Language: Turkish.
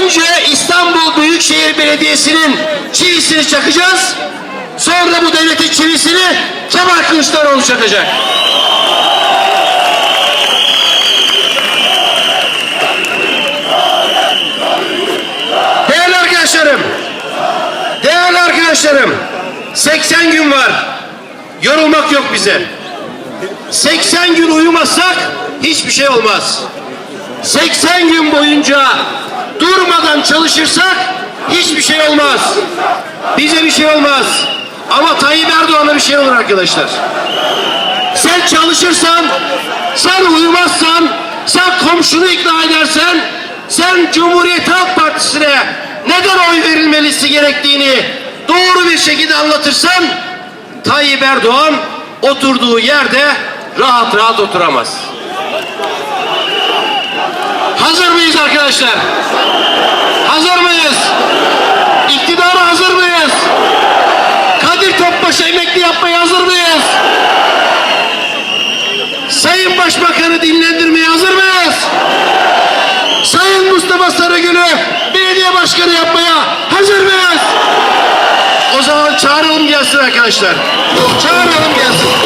Önce İstanbul Büyükşehir Belediyesi'nin çivisini çakacağız. Sonra bu devletin çivisini Kemal Kılıçdaroğlu çakacak. Değerli arkadaşlarım, değerli arkadaşlarım, 80 gün var. Yorulmak yok bize. 80 gün uyumazsak hiçbir şey olmaz. 80 gün boyunca durmadan çalışırsak hiçbir şey olmaz. Bize bir şey olmaz. Ama Tayyip Erdoğan'a bir şey olur arkadaşlar. Sen çalışırsan, sen uyumazsan, sen komşunu ikna edersen, sen Cumhuriyet Halk Partisi'ne neden oy verilmelisi gerektiğini doğru bir şekilde anlatırsan, Tayyip Erdoğan oturduğu yerde rahat rahat oturamaz. Hazır mıyız arkadaşlar? Hazır mıyız? İktidara hazır mıyız? Kadir Topbaş'ı emekli yapmaya hazır mıyız? Sayın Başbakan'ı dinlendirmeye hazır mıyız? Sayın Mustafa Sarıgül'ü belediye başkanı yapmaya hazır mıyız? O zaman çağıralım gelsin arkadaşlar. Çağıralım gelsin.